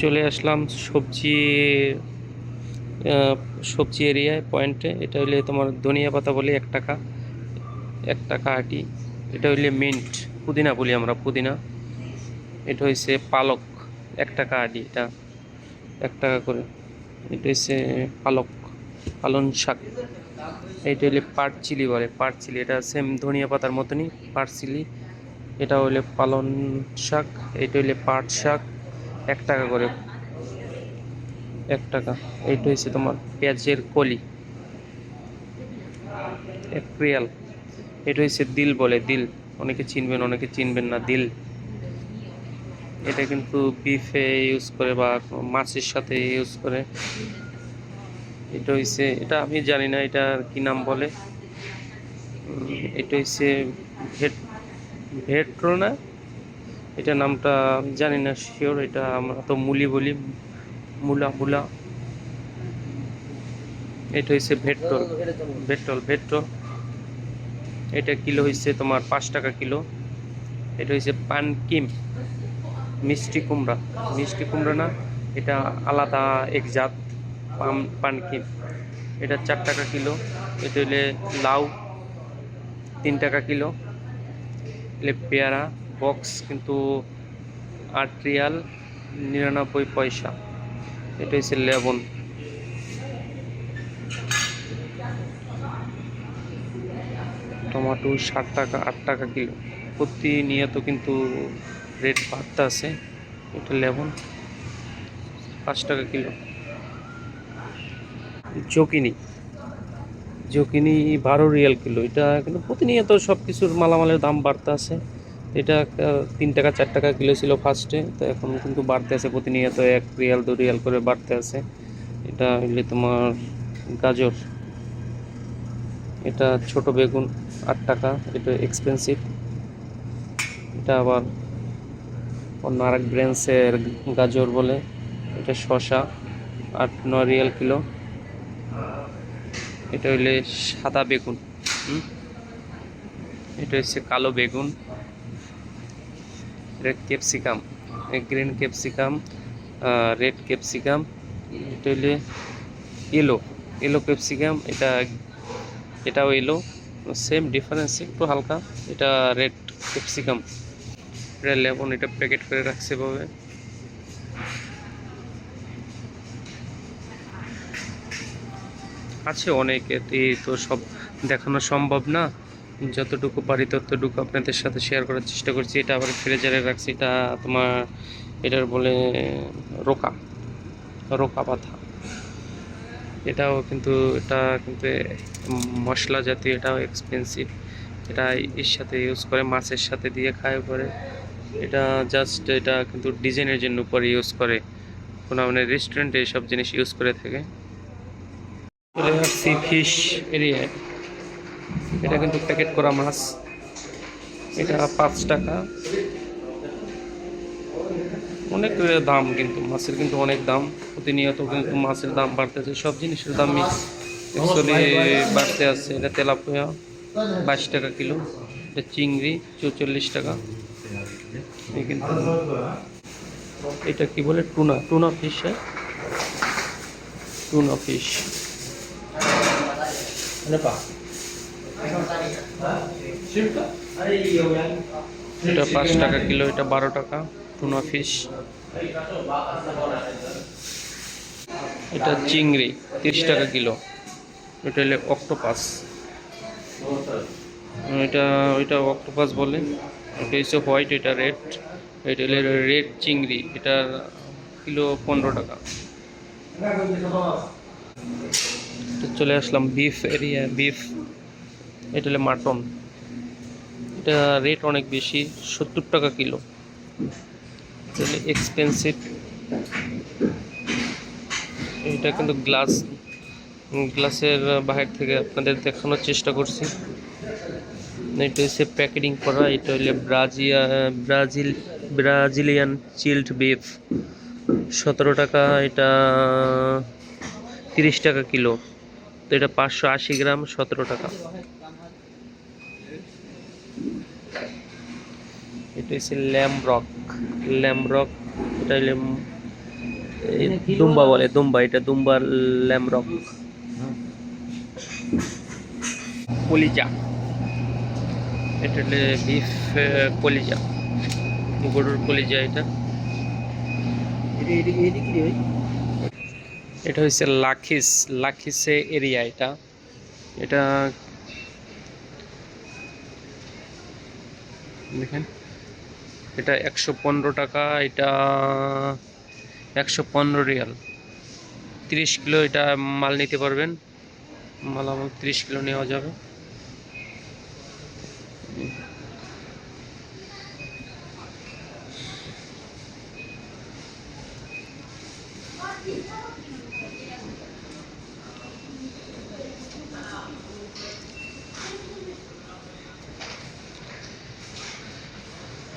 চলে আসলাম সবজি সবজি এরিয়ায় পয়েন্টে এটা হইলে তোমার ধনিয়া পাতা বলি এক টাকা এক টাকা আটি। এটা হইলে মিন্ট পুদিনা বলি আমরা, পুদিনা। এটা হইছে পালক, এক টাকা আটি এটা, এক টাকা করে। এটা হচ্ছে পালক পালন শাক। এইটা হইলে পাট চিলি বলে, পাট চিলি। এটা সেম ধনিয়া পাতার মতনই, পাট চিলি। এটা হইলে পালন শাক এইটা হইলে পাট শাক। এক টাকা করে। এক টাকা। এইটা হচ্ছে তোমার পেঁয়াজের কলি। এক এটা হচ্ছে দিল বলে, দিল। অনেকে চিনবেন অনেকে চিনবেন না, দিল। এটা কিন্তু বিফে ইউজ করে বা মাছের সাথে ইউজ করে। এটা হচ্ছে এটা আমি জানি না এটা কি নাম বলে। এটা হচ্ছে ভেট ভেট্রো না? এটা নামটা জানি না শিওর এটা আমরা তো মুলি বলি। মুলা মুলা। এটা হচ্ছে ভেট্রোল। ভেট্রোল ভেট্রোল। এটা কিলো হচ্ছে তোমার পাঁচ টাকা কিলো। এটা হচ্ছে পানকিম, মিষ্টি কুমড়া। মিষ্টি কুমড়া না, এটা আলাদা এক জাত পাম, পানকিম। এটা চার টাকা কিলো। এটা হলে লাউ, তিন টাকা কিলো। এলে পেয়ারা। বক্স কিন্তু আট রিয়াল নিরানব্বই পয়সা। এটা হচ্ছে লেবন। টমেটো ষাট টাকা, আট টাকা কিলো। প্রতিনিয়ত কিন্তু রেট বাড়তে আছে। এটা লেবন, পাঁচ টাকা কিলো। জকিনি। জকিনি বারো রিয়াল কিলো। এটা কিন্তু প্রতিনিয়ত সব কিছুর মালামালের দাম বাড়তে আছে। এটা তিন টাকা, চার টাকা কিলো ছিল ফার্স্টে তো এখন কিন্তু বাড়তে আছে প্রতিনিয়ত এক রিয়াল, দু রিয়াল করে বাড়তে আছে। এটা হইলে তোমার গাজর, এটা ছোট বেগুন আট টাকা, এটা এক্সপেন্সিভ এটা আবার অন্য আরেক ব্র্যান্ডসের গাজর বলে, এটা শসা আট, নয় রিয়াল কিলো। এটা হইলে সাদা বেগুন? এটা হচ্ছে কালো বেগুন। Red capsicum green capsicum red capsicum এটা হইলে ইয়েলো ইয়েলো ক্যাপসিকাম এটা, এটাও এলো সেম ডিফারেন্স একটু হালকা, এটা রেড ক্যাপসিকাম এটা লেবন এটা প্যাকেট করে রাখছে এভাবে। আছে অনেকে এই তো সব দেখানো সম্ভব না। যতটুকু পারি ততটুকু আপনাদের সাথে শেয়ার করার চেষ্টা করছি। এটা আবার ফ্রিজারে রাখছি, এটা তোমার এটার বলে রোকা রোকা পাতা এটাও কিন্তু, এটা কিন্তু মশলা জাতীয়, এটাও এক্সপেন্সিভ এটা এর সাথে ইউজ করে, মাছের সাথে দিয়ে খায় পরে। এটা জাস্ট এটা কিন্তু ডিজাইনের জন্য পরে ইউজ করে। কোনো মানে রেস্টুরেন্টে এইসব জিনিস ইউজ করে থাকে। আসছি ফিশ এরিয়ায় এটা কিন্তু প্যাকেট করা মাছ। এটা পাঁচ টাকা। অনেক দাম কিন্তু, মাছের কিন্তু অনেক দাম। প্রতিনিয়ত কিন্তু মাছের দাম বাড়তেছে, সব জিনিসের দামই অ্যাকচুয়ালি বাড়তে আছে, এটা তেলাপিয়া, বাইশ টাকা কিলো। এটা চিংড়ি, চৌচল্লিশ টাকা। কিন্তু এটা কি বলে? টুনা টুনা ফিশ হ্যাঁ? টুনা ফিশ এটা পাঁচ টাকা কিলো, এটা বারো টাকা, টুনা ফিশ। এটা চিংড়ি, তিরিশ টাকা কিলো। এটা হলে অক্টোপাস। এটা ওইটা অক্টোপাস বলে। এটা হচ্ছে হোয়াইট, এটা রেড। এটা হলে রেড চিংড়ি, এটা কিলো পনেরো টাকা। চলে আসলাম বিফ এরিয়া, বিফ এটা হলে মাটন। এটা রেট অনেক বেশি, সত্তর টাকা কিলো। তাহলে এক্সপেন্সিভ এটা কিন্তু গ্লাস গ্লাসের বাহির থেকে আপনাদের দেখানোর চেষ্টা করছি। এটা হচ্ছে প্যাকেটিং করা, এটা হলে ব্রাজিয়া ব্রাজিল ব্রাজিলিয়ান চিল্ড বিফ সতেরো টাকা, এটা তিরিশ টাকা কিলো। তো এটা পাঁচশো আশি গ্রাম, সতেরো টাকা। এটা হচ্ছে ল্যাম্রক ল্যাম্রক এটা হলে দুম্বা বলে, দুম্বা, এটা দুম্বার ল্যামরক কলিজা, এটা হলে বিফ কলিজা গরুর কলিজা এটা। এটা হচ্ছে লাখিস, লাখিসে এরিয়া এটা। এটা, দেখেন। এটা একশো পনেরো টাকা, এটা একশো পনেরো রিয়াল। তিরিশ কিলো এটা মাল নিতে পারবেন। মাল আমার তিরিশ কিলো নেওয়া যাবে।